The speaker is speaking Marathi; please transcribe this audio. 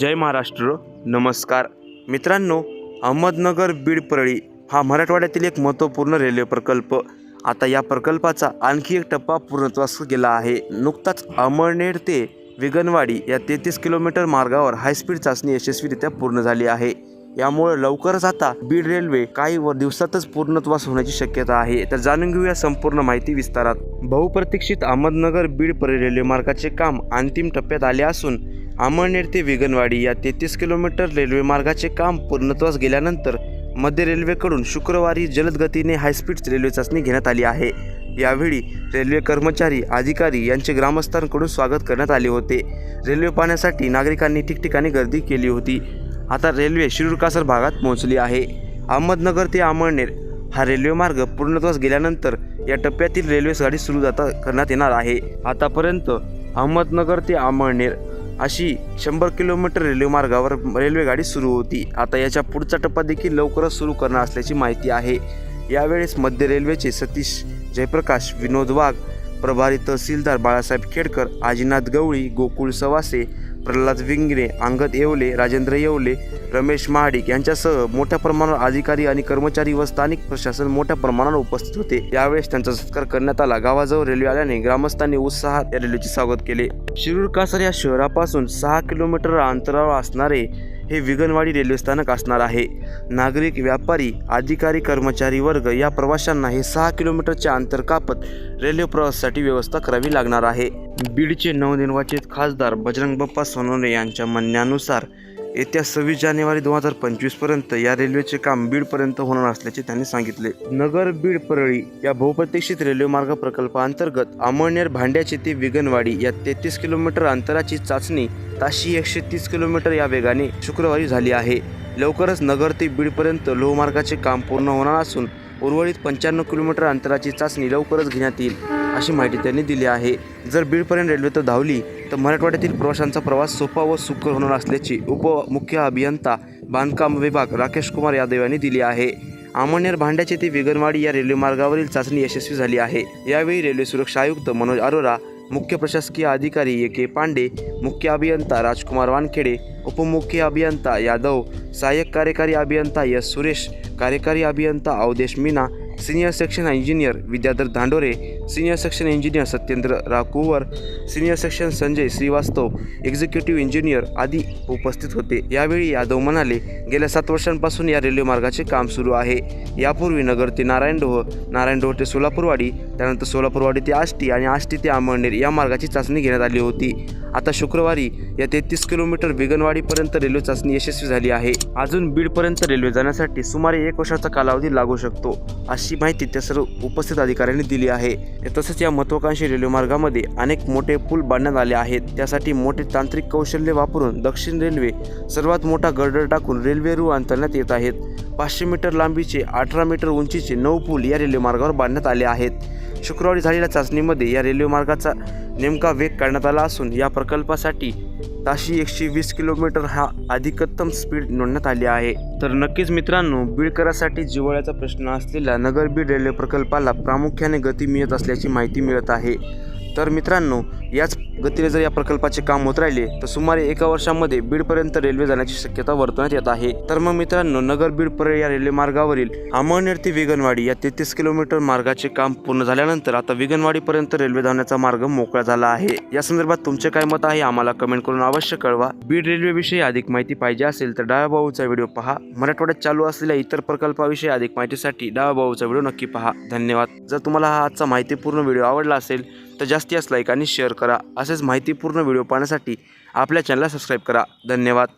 जय महाराष्ट्र नमस्कार. मित्रांनो अहमदनगर बीड परळी हा मराठवाड्यातील एक महत्त्वपूर्ण रेल्वे प्रकल्प. आता या प्रकल्पाचा आणखी एक टप्पा पूर्णत्वास गेला आहे. नुकताच अमळनेर ते विगनवाडी या तेहतीस किलोमीटर मार्गावर हायस्पीड चाचणी यशस्वीरित्या पूर्ण झाली आहे. यामुळे लवकरच आता बीड रेल्वे काही व दिवसातच पूर्णत्वास होण्याची शक्यता आहे. तर जाणून घेऊया संपूर्ण माहिती विस्तारात. बहुप्रतीक्षित अहमदनगर बीड परी रेल्वे मार्गाचे काम अंतिम टप्प्यात आले असून अमळनेर ते विगनवाडी या तेहतीस किलोमीटर रेल्वे मार्गाचे काम पूर्णत्वास गेल्यानंतर मध्य रेल्वेकडून शुक्रवारी जलदगतीने हायस्पीड रेल्वे चाचणी घेण्यात आली आहे. यावेळी रेल्वे कर्मचारी अधिकारी यांचे ग्रामस्थांकडून स्वागत करण्यात आले होते. रेल्वे पाहण्यासाठी नागरिकांनी ठिकठिकाणी गर्दी केली होती. आता रेल्वे शिरुरकासर भागात पोहोचली आहे. अहमदनगर ते अमळनेर हा रेल्वे मार्ग पूर्णत्वास गेल्यानंतर या टप्प्यातील रेल्वे गाडी सुरू जाता करण्यात येणार आहे. आतापर्यंत अहमदनगर ते अमळनेर अशी शंभर किलोमीटर रेल्वे मार्गावर रेल्वेगाडी सुरू होती. आता याच्या पुढचा टप्पा देखील लवकरच सुरू करणार असल्याची माहिती आहे. यावेळेस मध्य रेल्वेचे सतीश जयप्रकाश विनोद वाघ प्रभारी तहसीलदार बाळासाहेब खेडकर आजीनाथ गवळी गोकुळ सवासे प्रल्हाद विंगणे अंगद येवले राजेंद्र येवले रमेश महाडिक यांच्यासह मोठ्या प्रमाणावर अधिकारी आणि कर्मचारी व स्थानिक प्रशासन मोठ्या प्रमाणावर उपस्थित होते. यावेळेस त्यांचा सत्कार करण्यात आला. गावाजवळ रेल्वे आल्याने ग्रामस्थांनी उत्साहात या रेल्वेचे स्वागत केले. शिरूर कासर या शहरापासून सहा किलोमीटर अंतरावर असणारे हे विगनवाडी रेल्वे स्थानक असणार आहे. नागरिक व्यापारी अधिकारी कर्मचारी वर्ग या प्रवाशांना हे सहा किलोमीटरचे अंतर कापत रेल्वे प्रवासासाठी व्यवस्था करावी लागणार आहे. बीडचे नवनिर्वाचित खासदार बजरंग बाप्पा सोनवणे यांच्या म्हणण्यानुसार येत्या सव्वीस जानेवारी दोन हजार पंचवीसपर्यंत या रेल्वेचे काम बीडपर्यंत होणार असल्याचे त्यांनी सांगितले. नगर बीड परळी या बहुप्रतीक्षित रेल्वे मार्ग प्रकल्पाअंतर्गत अमळनेर भांड्याचे ते विगनवाडी या तेहतीस किलोमीटर अंतराची चाचणी ताशी एकशे तीस किलोमीटर या वेगाने शुक्रवारी झाली आहे. लवकरच नगर ते बीडपर्यंत लोहमार्गाचे काम पूर्ण होणार असून उर्वरित पंच्याण्णव किलोमीटर अंतराची चाचणी लवकरच घेण्यात येईल. अशी माहिती त्यांनी दिली आहे. जर बीडपर्यंत रेल्वे तर धावली तर मराठवाड्यातील प्रवाशांचा प्रवास सोपा व सुकर होणार असल्याची उपमुख्य अभियंता बांधकाम विभाग राकेश कुमार यादव यांनी दिली आहे. आमनेर भांड्याचे ते विगनवाडी या रेल्वे मार्गावरील चाचणी यशस्वी झाली आहे. यावेळी रेल्वे सुरक्षा आयुक्त मनोज अरोरा मुख्य प्रशासकीय अधिकारी ए के पांडे मुख्य अभियंता राजकुमार वानखेडे उपमुख्य अभियंता यादव सहाय्यक कार्यकारी अभियंता एस सुरेश कार्यकारी अभियंता Avdesh Meena senior section engineer Vidyadhar Dhandore senior section engineer Satyendra Rakuvar senior section Sanjay Srivastava executive engineer आदी उपस्थित होते. यावेळी यादव म्हणाले गेल्या सात वर्षांपासून या रेल्वे मार्गाचे काम सुरू आहे. यापूर्वी नगर ते नारायणडोह नारायणडोह ते सोलापूरवाडी त्यानंतर सोलापूरवाडी ते आष्टी आणि आष्टी ते आमळनेर या मार्गाची चाचणी घेण्यात आली होती. आता शुक्रवारी या तेहतीस किलोमीटर विगनवाडीपर्यंत रेल्वे चाचणी यशस्वी झाली आहे. अजून बीडपर्यंत रेल्वे जाण्यासाठी सुमारे एक वर्षाचा कालावधी लागू शकतो अशी माहिती त्या सर्व उपस्थित अधिकाऱ्यांनी दिली आहे. तसंच या महत्वाकांक्षी रेल्वे मार्गामध्ये अनेक मोठे पूल बांधण्यात आले आहेत. त्यासाठी मोठे तांत्रिक कौशल्य वापरून दक्षिण रेल्वे सर्वात मोठा गर्डर टाकून रेल्वे रूळ अंतरण्यात येत आहेत. पाचशे मीटर लांबीचे अठरा मीटर उंचीचे नऊ पूल या रेल्वे मार्गावर बांधण्यात आले आहेत. शुक्रवारी झालेल्या चाचणीमध्ये या रेल्वे मार्गाचा नेमका वेग काढण्यात आला असून या प्रकल्पासाठी ताशी एकशे वीस किलोमीटर हा अधिकतम स्पीड नोंदण्यात आली आहे. तर नक्कीच मित्रांनो बीडकरासाठी जिव्हाळ्याचा प्रश्न असलेल्या नगर बीड रेल्वे प्रकल्पाला प्रामुख्याने गती मिळत असल्याची माहिती मिळत आहे. तर मित्रांनो याच गतीने जर या प्रकल्पाचे काम होत राहिले तर सुमारे एका वर्षामध्ये बीडपर्यंत रेल्वे जाण्याची शक्यता वर्तवण्यात येत आहे. तर मग मित्रांनो नगर बीड परळ या रेल्वे मार्गावरील अमळनेर ते विगनवाडी या तेहतीस किलोमीटर मार्गाचे काम पूर्ण झाल्यानंतर आता विगनवाडीपर्यंत रेल्वे धावण्याचा मार्ग मोकळा झाला आहे. या संदर्भात तुमचे काय मत आहे आम्हाला कमेंट करून अवश्य कळवा. बीड रेल्वेविषयी अधिक माहिती पाहिजे असेल तर डाव्या भाऊचा व्हिडिओ पहा. मराठवाड्यात चालू असलेल्या इतर प्रकल्पाविषयी अधिक माहितीसाठी डाव्या भाऊचा व्हिडिओ नक्की पहा. धन्यवाद. जर तुम्हाला हा आजचा माहितीपूर्ण व्हिडिओ आवडला असेल तर जास्ती असं लाईक आणि शेअर करा. असेच माहितीपूर्ण व्हिडिओ पाहण्यासाठी आपल्या चॅनलला सबस्क्राईब करा. धन्यवाद.